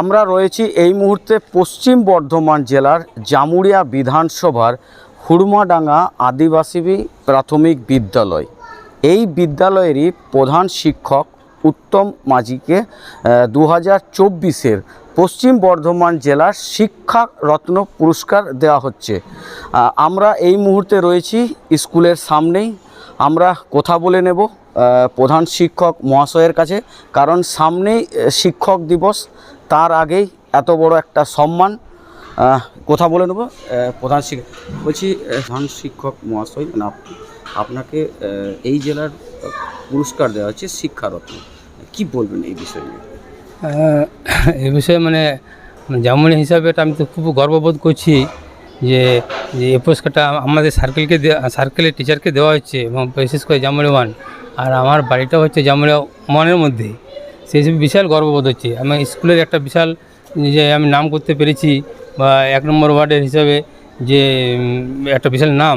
আমরা রয়েছি এই মুহূর্তে পশ্চিম বর্ধমান জেলার জামুড়িয়া বিধানসভার হুড়মাডাঙ্গা আদিবাসী প্রাথমিক বিদ্যালয়। এই বিদ্যালয়েরই প্রধান শিক্ষক উত্তম মাঝিকে দু হাজার চব্বিশের পশ্চিম বর্ধমান জেলার শিক্ষা রত্ন পুরস্কার দেওয়া হচ্ছে। আমরা এই মুহূর্তে রয়েছি স্কুলের সামনেই। আমরা কথা বলে নেব প্রধান শিক্ষক মহাশয়ের কাছে, কারণ সামনেই শিক্ষক দিবস। তার আগেই এত বড় একটা সম্মান কথা বলে নেব। প্রধান শিক্ষক বলছি প্রধান শিক্ষক মহাশয় মানে আপ- আপনাকে এই জেলার পুরস্কার দেওয়া হচ্ছে শিক্ষারত্ন। কি বলবেন এই বিষয়ে নিয়ে? আহ, এ বিষয়ে মানে জামুনি হিসাবে এটা আমি তো খুব গর্ববোধ করছি যে যে এই পুরস্কারটা আমাদের সার্কেলকে দেওয়া সার্কেলের টিচারকে দেওয়া হচ্ছে এবং বিশেষ করে জামুনি ওয়ান আর আমার বাড়িটা হচ্ছে জামুনি ওয়ানের মধ্যে। সেই হিসেবে বিশাল গর্ববোধ হচ্ছে। আমি স্কুলের একটা বিশাল যে আমি নাম করতে পেরেছি বা এক নম্বর ওয়ার্ডের হিসাবে যে একটা বিশাল নাম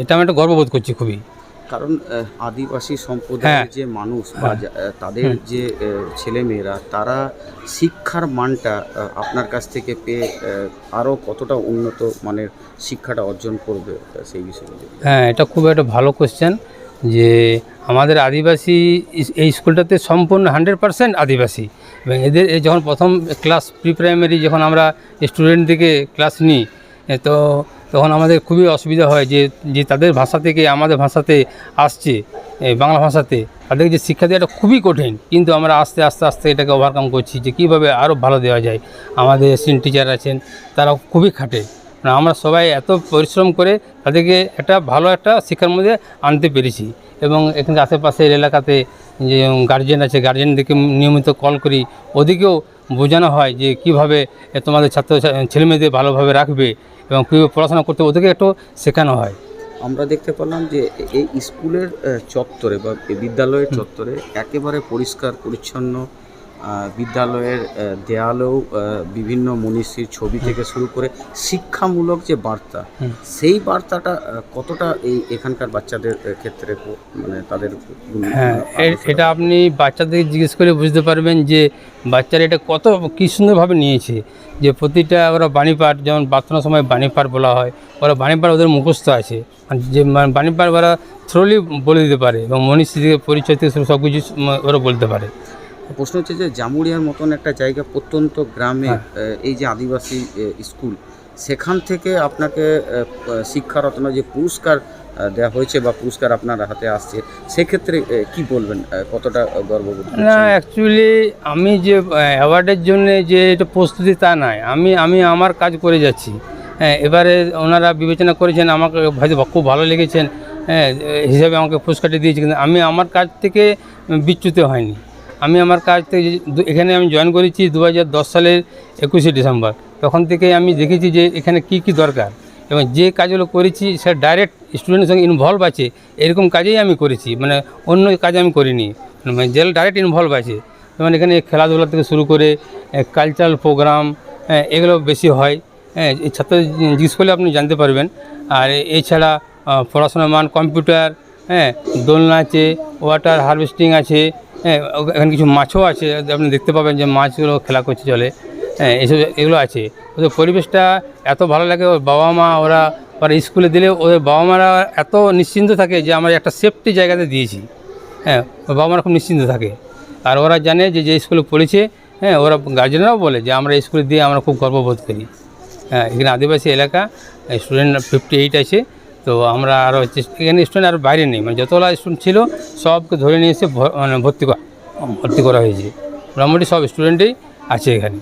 এটা আমি একটা গর্ববোধ করছি খুবই। কারণ আদিবাসী সম্প্রদায়ের হ্যাঁ। যে মানুষ বা তাদের যে ছেলেমেয়েরা তারা শিক্ষার মানটা আপনার কাছ থেকে পেয়ে আরও কতটা উন্নত মানের শিক্ষাটা অর্জন করবে সেই বিষয়ে হ্যাঁ এটা খুব একটা ভালো কোশ্চেন যে আমাদের আদিবাসী এই স্কুলটাতে সম্পূর্ণ হান্ড্রেড পার্সেন্ট আদিবাসী। এবং এদের যখন প্রথম ক্লাস, প্রি প্রাইমারি যখন আমরা স্টুডেন্ট থেকে ক্লাস নিই তো তখন আমাদের খুবই অসুবিধা হয় যে যে তাদের ভাষা থেকে আমাদের ভাষাতে আসছে বাংলা ভাষাতে তাদেরকে যে শিক্ষা দেওয়াটা খুবই কঠিন। কিন্তু আমরা আস্তে আস্তে আস্তে এটাকে ওভারকাম করছি যে কীভাবে আরও ভালো দেওয়া যায়। আমাদের অ্যাসিস্ট্যান্ট টিচার আছেন তারা খুবই খাটে। আমরা সবাই এত পরিশ্রম করে তাদেরকে একটা ভালো একটা শিক্ষার মধ্যে আনতে পেরেছি। এবং এখানে আশেপাশের এলাকাতে যে গার্জেন আছে গার্জেনদেরকে নিয়মিত কল করি। ওদেরকেও বোঝানো হয় যে কীভাবে তোমাদের ছাত্র ছেলেমেয়েদের ভালোভাবে রাখবে এবং কীভাবে পড়াশোনা করতে ওদেরকে একটু শেখানো হয়। আমরা দেখতে পেলাম যে এই স্কুলের চত্বরে বা এই বিদ্যালয়ের চত্বরে একেবারে পরিষ্কার পরিচ্ছন্ন বিদ্যালয়ের দেয়ালেও বিভিন্ন মনীষীর ছবি থেকে শুরু করে শিক্ষামূলক যে বার্তা সেই বার্তাটা কতটা এই এখানকার বাচ্চাদের ক্ষেত্রে মানে তাদের হ্যাঁ এটা আপনি বাচ্চাদের জিজ্ঞেস করে বুঝতে পারবেন যে বাচ্চারা এটা কত কী সুন্দরভাবে নিয়েছে। যে প্রতিটা ওরা বাণীপাঠ যেমন প্রার্থনার সময় বাণীপাঠ বলা হয় ওরা বাণীপাঠ ওদের মুখস্থ আছে। যে বাণীপাঠ ওরা থ্রোলি বলে দিতে পারে এবং মনীষী পরিচয় থেকে সব কিছু ওরা বলতে পারে। প্রশ্ন হচ্ছে যে জামুড়িয়ার মতন একটা জায়গা প্রত্যন্ত গ্রামে হ্যাঁ। এই যে আদিবাসী স্কুল সেখান থেকে আপনাকে শিক্ষারত্ন যে পুরস্কার দেওয়া হয়েছে বা পুরস্কার আপনার হাতে আসছে সেক্ষেত্রে কি বলবেন কতটা গর্ববোধ? না অ্যাকচুয়ালি আমি যে অ্যাওয়ার্ডের জন্য যে এটা প্রস্তুতি তা নয় আমি আমি আমার কাজ করে যাচ্ছি হ্যাঁ এবারে ওনারা বিবেচনা করেছেন আমাকে খুব ভালো লেগেছেন হ্যাঁ হিসাবে আমাকে পুরস্কারটি দিয়েছে কিন্তু আমি আমার কাজ থেকে বিচ্যুত হয়নি আমি আমার কাজ থেকে এখানে আমি জয়েন করেছি দু সালের একুশে ডিসেম্বর। তখন থেকে আমি দেখেছি যে এখানে কি কি দরকার। এবং যে কাজগুলো করেছি সেটা ডাইরেক্ট স্টুডেন্টের সঙ্গে ইনভলভ আছে। এরকম কাজেই আমি করেছি মানে অন্য কাজ আমি করিনি। মানে জেল ডাইরেক্ট ইনভলভ আছে। যেমন এখানে খেলাধুলা থেকে শুরু করে কালচারাল প্রোগ্রাম এগুলো বেশি হয়। হ্যাঁ ছাত্র জিজ্ঞেস করলে আপনি জানতে পারবেন। আর এছাড়া পড়াশোনার মান কম্পিউটার হ্যাঁ দোলনা আছে ওয়াটার হারভেস্টিং আছে হ্যাঁ এখানে কিছু মাছও আছে, আপনি দেখতে পাবেন যে মাছগুলো খেলা করছে চলে। হ্যাঁ এইসব এগুলো আছে। ওদের পরিবেশটা এত ভালো লাগে, ওর বাবা মা, ওরা ওরা স্কুলে দিলে ওদের বাবা মারা এত নিশ্চিন্ত থাকে যে আমরা একটা সেফটি জায়গাতে দিয়েছি। হ্যাঁ ওর বাবা মারা খুব নিশ্চিন্ত থাকে। আর ওরা জানে যে যে স্কুলে পড়েছে হ্যাঁ ওরা গার্জেনরাও বলে যে আমরা স্কুলে দিয়ে আমরা খুব গর্ববোধ করি। হ্যাঁ এখানে আদিবাসী এলাকা স্টুডেন্ট ফিফটি এইট আছে। তো আমরা আরও এখানে স্টুডেন্ট আর বাইরে নেই। মানে যতগুলো স্টুডেন্ট ছিল, সবকে ধরে নিয়ে এসে মানে ভর্তি করা ভর্তি করা হয়েছে। মোটামুটি সব স্টুডেন্টই আছে এখানে।